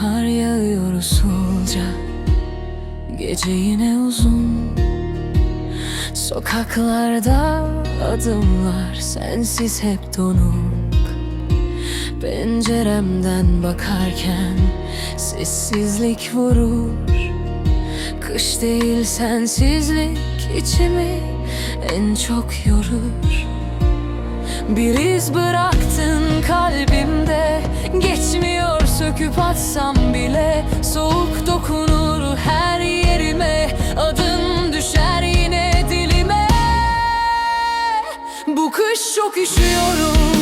Kar yağıyor usulca. Gece yine uzun. Sokaklarda adımlar sensiz hep donuk. Penceremden bakarken sessizlik vurur. Kış değil sensizlik içimi en çok yorur. Bir iz bıraktın kalbimde söküp atsam bile Soğuk dokunur her yerime Adım düşer yine dilime. Bu kış çok üşüyorum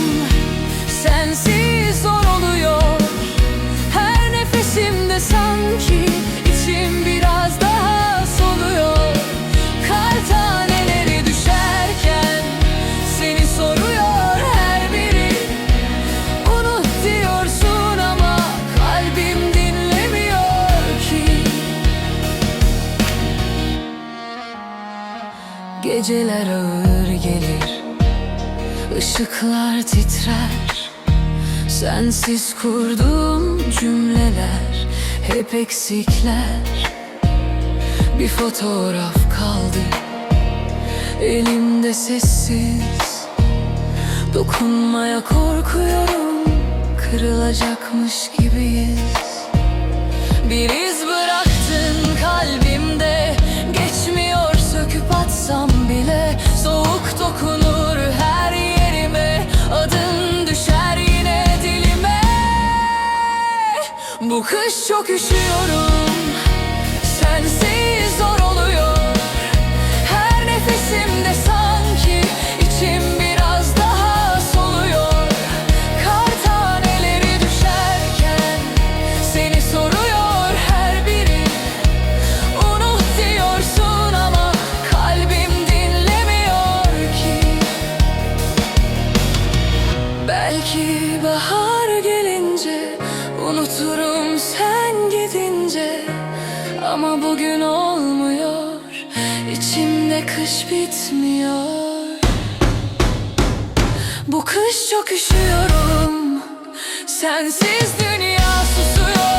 Geceler ağır gelir Işıklar titrer. Sensiz kurduğum cümleler Hep eksikler. Bir fotoğraf kaldı Elimde sessiz. Dokunmaya korkuyorum Kırılacakmış gibiyiz. Bir dokunur her yerime Adın düşer yine dilime. Bu kış çok üşüyorum unuturum sen gidince Ama bugün olmuyor. İçimde kış bitmiyor. Bu kış çok üşüyorum. Sensiz dünya susuyor